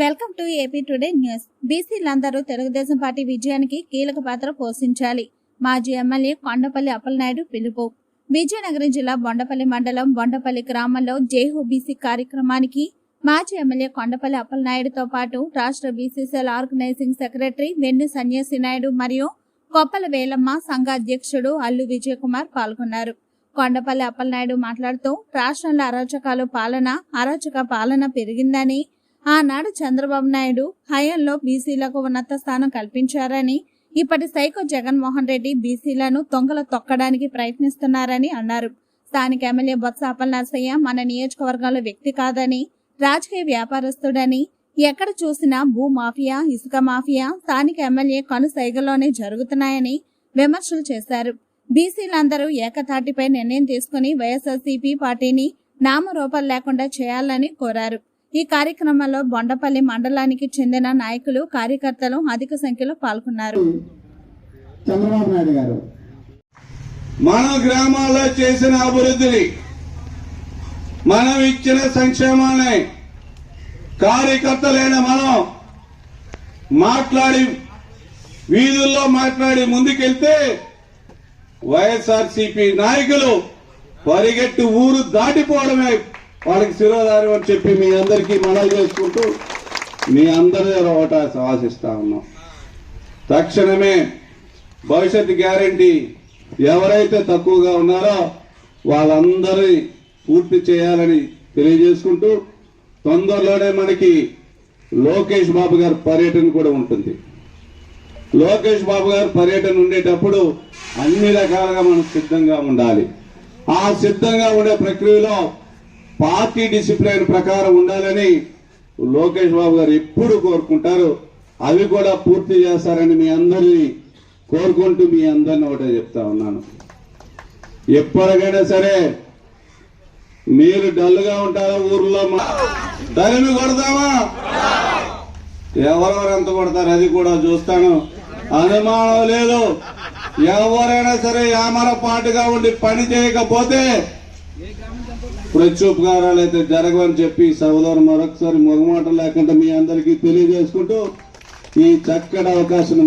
Welcome to AP today news. బీసీలందరూ Telugu Desam party విజయానికి కీలక పాత్ర పోషించాలి. మాజీ ఎమ్మెల్యే కొండపల్లి అప్పలనాయుడు పిలుపు. విజయనగరం జిల్లా బొండపల్లి మండలం బొండపల్లి గ్రామంలో జేహో బీసీ కార్యక్రమానికి మాజీ ఎమ్మెల్యే కొండపల్లి అప్పలనాయుడుతో పాటు రాష్ట్ర బీసీసీఎల్ ఆర్గనైజింగ్ సెక్రటరీ వెన్ను సన్యాసి నాయుడు మరియు కొప్పల వేలమ్మ సంఘ అధ్యక్షుడు అల్లు విజయకుమార్ పాల్గొన్నారు. కొండపల్లి అప్పలనాయుడు మాట్లాడుతూ రాష్ట్రంలో అరాచకాలు పాలన అరాచక పాలన పెరిగిందని ఆనాడు చంద్రబాబు నాయుడు హయాంలో బీసీలకు ఉన్నత స్థానం కల్పించారని ఇప్పటి సైకో జగన్మోహన్ రెడ్డి బీసీలను తొంగల తొక్కడానికి ప్రయత్నిస్తున్నారని అన్నారు. స్థానిక ఎమ్మెల్యే బొత్స అప్పల నరసయ్య మన నియోజకవర్గంలో వ్యక్తి కాదని రాజకీయ వ్యాపారస్తుడని ఎక్కడ చూసినా భూ మాఫియా ఇసుక మాఫియా స్థానిక ఎమ్మెల్యే కనుసైగలోనే జరుగుతున్నాయని విమర్శలు చేశారు. బీసీలందరూ ఏకతాటిపై నిర్ణయం తీసుకుని వైఎస్ఆర్సీపీ పార్టీని నామరూపాలు లేకుండా చేయాలని కోరారు. ఈ కార్యక్రమంలో బొండపల్లి మండలానికి చెందిన నాయకులు కార్యకర్తలు అధిక సంఖ్యలో పాల్గొన్నారు. చంద్రబాబు నాయుడు గారు. మన గ్రామాల్లో చేసిన అభివృద్ధిని మనం ఇచ్చిన సంక్షేమాన్ని కార్యకర్తలైన మనం మాట్లాడి వీధుల్లో మాట్లాడి ముందుకెళ్తే వైఎస్ఆర్సీపీ నాయకులు పరిగెట్టి ఊరు దాటిపోవడమే వాళ్ళకి శిరోధారం అని చెప్పి మీ అందరికీ మనవి చేసుకుంటూ మీ అందరి ఒకట ఆశిస్తా ఉన్నాం. తక్షణమే భవిష్యత్ గ్యారంటీ ఎవరైతే తక్కువగా ఉన్నారో వాళ్ళందరి పూర్తి చేయాలని తెలియజేసుకుంటూ తొందరలోనే మనకి లోకేష్ బాబు గారి పర్యటన కూడా ఉంటుంది. లోకేష్ బాబు గారు పర్యటన ఉండేటప్పుడు అన్ని రకాలుగా మనం సిద్ధంగా ఉండాలి. ఆ సిద్ధంగా ఉండే ప్రక్రియలో పార్టీ డిసిప్లిన్ ప్రకారం ఉండాలని లోకేష్ బాబు గారు ఎప్పుడు కోరుకుంటారు అవి కూడా పూర్తి చేస్తారని మీ అందరినీ కోరుకుంటూ మీ అందరిని ఒకటే చెప్తా ఉన్నాను. ఎప్పటికైనా సరే మీరు డల్గా ఉంటారా ఊర్లో మా- కొడతామా ఎవరెవరు ఎంత కొడతారు అది కూడా చూస్తాను. అనుమానం లేదు. ఎవరైనా సరే యామర పాటుగా ఉండి పని చేయకపోతే ప్రత్యుపకారాలు అయితే జరగవని చెప్పి సహోదరు మరొకసారి మొగమాట లేకుండా మీ అందరికీ తెలియజేసుకుంటూ ఈ చక్కటి అవకాశం